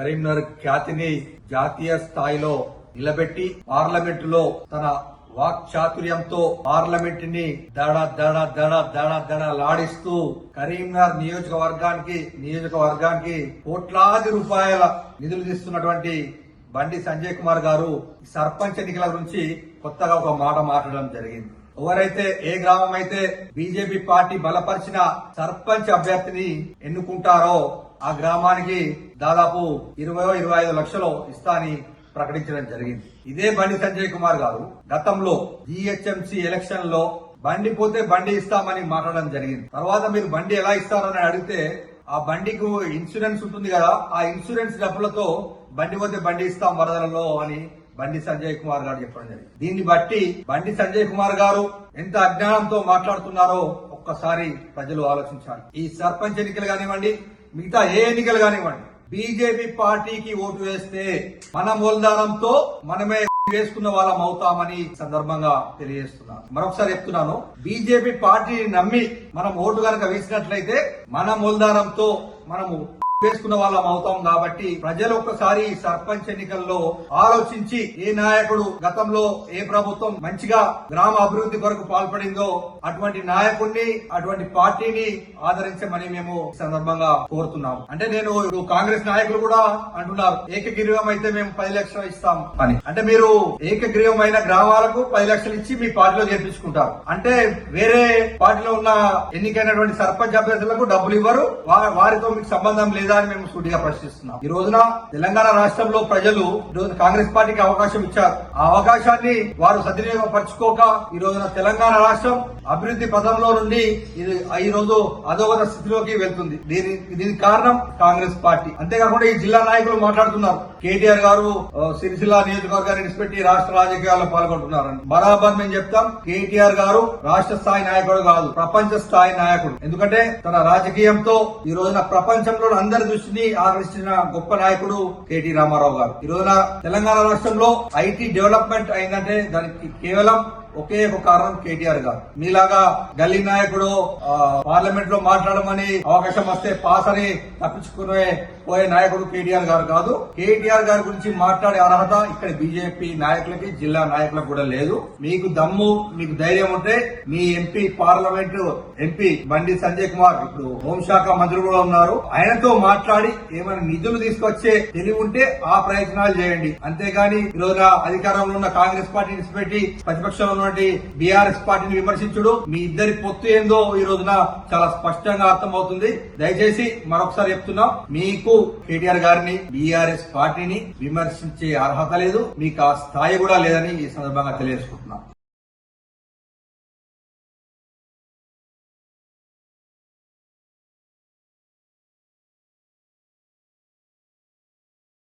కరీంనగర్ ఖ్యాతిని జాతీయ స్థాయిలో నిలబెట్టి పార్లమెంట్లో తన వాక్ చాతుర్యంతో పార్లమెంట్ని దడ దడ దడ దడ దడ లాడిస్తూ కరీంనగర్ నియోజకవర్గానికి నియోజకవర్గానికి కోట్లాది రూపాయల నిధులు తీస్తున్నటువంటి బండి సంజయ్ కుమార్ గారు సర్పంచ్ ఎన్నికల గురించి కొత్తగా ఒక మాట మాట్లాడడం జరిగింది. ఎవరైతే ఏ గ్రామం అయితే బీజేపీ పార్టీ బలపరిచిన సర్పంచ్ అభ్యర్థిని ఎన్నుకుంటారో ఆ గ్రామానికి దాదాపు ఇరవై ఇరవై ఐదు లక్షలు ఇస్తా అని ప్రకటించడం జరిగింది. ఇదే బండి సంజయ్ కుమార్ గారు గతంలో జిహెచ్ఎంసి ఎలక్షన్లో బండి పోతే బండి ఇస్తామని మాట్లాడడం జరిగింది. తర్వాత మీరు బండి ఎలా ఇస్తారని అడిగితే ఆ బండికి ఇన్సూరెన్స్ ఉంటుంది కదా ఆ ఇన్సూరెన్స్ డబ్బులతో బండి పోతే బండి ఇస్తాం వరదలలో అని బండి సంజయ్ కుమార్ గారు చెప్పడం జరిగింది. దీన్ని బట్టి బండి సంజయ్ కుమార్ గారు ఎంత అజ్ఞానంతో మాట్లాడుతున్నారో ఒక్కసారి ప్రజలు ఆలోచించాలి. ఈ సర్పంచ్ ఎన్నికలు కానివ్వండి మిగతా ఏ ఎన్నికలు కానివ్వండి బీజేపీ పార్టీకి ఓటు వేస్తే మన మూలధనంతో మనమే వేసుకున్న వాళ్ళం అవుతామని సందర్భంగా తెలియజేస్తున్నాను. మరొకసారి చెప్తున్నాను బీజేపీ పార్టీని నమ్మి మనం ఓటు కనుక వేసినట్లయితే మన మూలధనంతో మనము వేసుకున్న వాళ్ళం అవుతాం కాబట్టి ప్రజలు ఒక్కసారి సర్పంచ్ ఎన్నికల్లో ఆలోచించి ఏ నాయకుడు గతంలో ఏ ప్రభుత్వం మంచిగా గ్రామ అభివృద్ధి కొరకు పాల్పడిందో అటువంటి నాయకుడిని అటువంటి పార్టీని ఆదరించమని మేము సందర్భంగా కోరుతున్నాం అంటే నేను ఇప్పుడు కాంగ్రెస్ నాయకులు కూడా అంటున్నారు ఏకగ్రీవం అయితే మేము పది లక్షలు ఇస్తాం అని. అంటే మీరు ఏకగ్రీవం అయిన గ్రామాలకు పది లక్షలు ఇచ్చి మీ పార్టీలో చేర్పించుకుంటారు. అంటే వేరే పార్టీలో ఉన్న ఎన్నికైనటువంటి సర్పంచ్ అభ్యర్థులకు డబ్బులు ఇవ్వరు వారితో మీకు సంబంధం లేదు అని మేము సూటిగా ప్రశ్నిస్తున్నాం. ఈ రోజున తెలంగాణ రాష్ట్రంలో ప్రజలు ఈ రోజు కాంగ్రెస్ పార్టీకి అవకాశం ఇచ్చారు. ఆ అవకాశాన్ని వారు సద్వినియోగపరచుకోక ఈ రోజున తెలంగాణ రాష్ట్రం అభివృద్ధి పథంలో నుండి ఇది ఈ రోజు అధోగత స్థితిలోకి వెళ్తుంది. దీని దీనికి కారణం కాంగ్రెస్ పార్టీ. అంతేకాకుండా ఈ జిల్లా నాయకులు మాట్లాడుతున్నారు. కేటీఆర్ గారు సిరిసిల్ల నియోజకవర్గాన్ని విడిచిపెట్టి రాష్ట్ర రాజకీయాల్లో పాల్గొంటున్నారని. బరాబర్ మేము చెప్తాం కేటీఆర్ గారు రాష్ట్ర స్థాయి నాయకుడు కాదు ప్రపంచ స్థాయి నాయకుడు. ఎందుకంటే తన రాజకీయంతో ఈ రోజున ప్రపంచంలో అందరి దృష్టిని ఆకర్షించిన గొప్ప నాయకుడు కేటీ రామారావు గారు. ఈ రోజున తెలంగాణ రాష్ట్రంలో ఐటీ డెవలప్మెంట్ అయిందంటే దానికి కేవలం ఒకే ఒక కారణం కేటీఆర్ గారు. మీలాగా గల్లీ నాయకుడు పార్లమెంట్లో మాట్లాడమని అవకాశం వస్తే పాస్ అని తప్పించుకునే పోయే నాయకుడు కేటీఆర్ గారు కాదు. కేటీఆర్ గారి గురించి మాట్లాడే అర్హత ఇక్కడ బీజేపీ నాయకులకి జిల్లా నాయకులకు కూడా లేదు. మీకు దమ్ము మీకు ధైర్యం ఉంటే మీ MP parliament MP Bandi Sanjay Kumar ఇప్పుడు హోంశాఖ మంత్రులు కూడా ఉన్నారు. ఆయనతో మాట్లాడి ఏమైనా నిధులు తీసుకొచ్చే తెలివి ఉంటే ఆ ప్రయత్నాలు చేయండి. అంతేగాని ఈరోజు అధికారంలో ఉన్న కాంగ్రెస్ పార్టీని పెట్టి ప్రతిపక్షంలో ఉన్నటువంటి బీఆర్ఎస్ పార్టీని విమర్శించుడు. మీ ఇద్దరి పొత్తు ఏందో ఈ రోజున చాలా స్పష్టంగా అర్థమవుతుంది. దయచేసి మరొకసారి చెప్తున్నాం మీకు కేటీఆర్ గారిని బీఆర్ఎస్ పార్టీని విమర్శించే అర్హత లేదు. మీకు ఆ స్థాయి కూడా లేదని ఈ సందర్భంగా తెలియజేసుకుంటున్నాం.